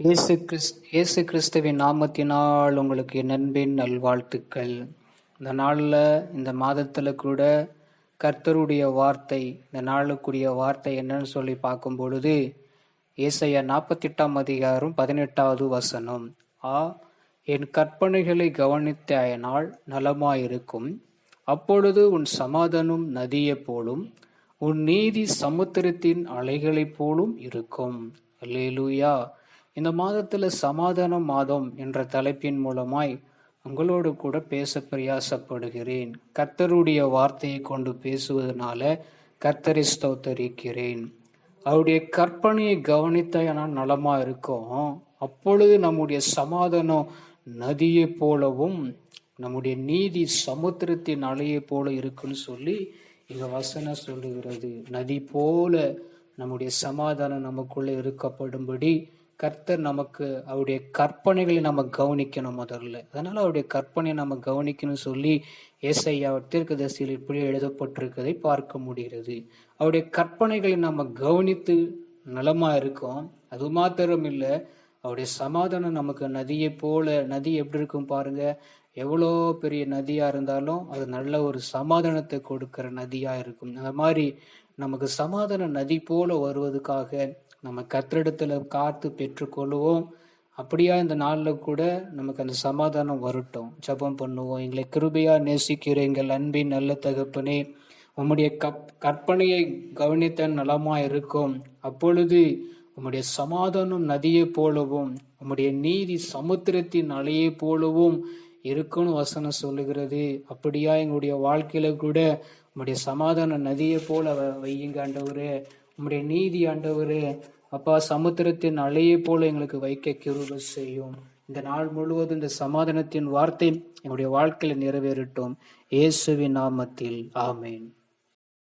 இயேசு கிறிஸ் இயேசு கிறிஸ்துவின் நாமத்தினால் உங்களுக்கு என் நல்வாழ்த்துக்கள். இந்த நாளில் இந்த மாதத்தில் கூட கர்த்தருடைய வார்த்தை இந்த நாளுக்குரிய வார்த்தை என்னன்னு சொல்லி பார்க்கும் பொழுது ஏசையா நாற்பத்தெட்டாம் அதிகாரம் பதினெட்டாவது வசனம். ஆ என் கற்பனைகளை கவனித்தாயனால் நலமாயிருக்கும். அப்பொழுது உன் சமாதானம் நதியைப் போலும் உன் நீதி சமுத்திரத்தின் அலைகளைப் போலும் இருக்கும். லேலூயா இந்த மாதத்தில் சமாதான மாதம் என்ற தலைப்பின் மூலமாய் உங்களோடு கூட பேச பிரயாசப்படுகிறேன். கர்த்தருடைய வார்த்தையை கொண்டு பேசுவதனால கர்த்தரை ஸ்தோத்தரிக்கிறேன். அவருடைய கற்பனையை கவனித்த நலமாக இருக்கும். அப்பொழுது நம்முடைய சமாதானம் நதியை போலவும் நம்முடைய நீதி சமுத்திரத்தின் அலையை போல இருக்குன்னு சொல்லி இங்க வசனம் சொல்லுகிறது. நதி போல நம்முடைய சமாதானம் நமக்குள்ளே இருக்கப்படும்படி கர்த்தர் நமக்கு அவருடைய கற்பனைகளை நம்ம கவனிக்கணும் முதல்ல. அதனால அவருடைய கற்பனையை நம்ம கவனிக்கணும் சொல்லி ஏசையா தீர்க்கதரிசியில் இப்படி எழுதப்பட்டிருக்கதை பார்க்க முடிகிறது. அவருடைய கற்பனைகளை நம்ம கவனித்து நலமா இருக்கோம். அது மாத்திரம் இல்லை அவருடைய சமாதானம் நமக்கு நதியை போல நதி எப்படி இருக்கும் பாருங்க? எவ்வளோ பெரிய நதியா இருந்தாலும் அது நல்ல ஒரு சமாதானத்தை கொடுக்கிற நதியா இருக்கும். அந்த மாதிரி நமக்கு சமாதான நதி போல வருவதுக்காக நம்ம கத்திரிடத்தில் காத்து பெற்றுக்கொள்வோம். அப்படியா இந்த நாளில் கூட நமக்கு அந்த சமாதானம் வரட்டும். ஜபம் பண்ணுவோம். எங்களை கிருபையா நேசிக்கிற எங்கள் அன்பின் நல்ல தகப்பனே உம்முடைய கப் கற்பனையை கவனித்த நலமா இருக்கும். அப்பொழுது உம்முடைய சமாதானம் நதியை போலவும் உம்முடைய நீதி சமுத்திரத்தின் அலையை போலவும் இருக்குன்னு வசனம் சொல்லுகிறது. அப்படியா எங்களுடைய வாழ்க்கையில கூட உம்முடைய சமாதான நதியை போல வையுங்க ஆண்டவரே. உம்முடைய நீதி ஆண்டவரே அப்பா சமுத்திரத்தின் அலையை போல எங்களுக்கு வைக்க கிருப செய்யும். இந்த நாள் முழுவதும் இந்த சமாதானத்தின் வார்த்தை எங்களுடைய வாழ்க்கையில நிறைவேறட்டும். இயேசுவின் நாமத்தில். ஆமேன்.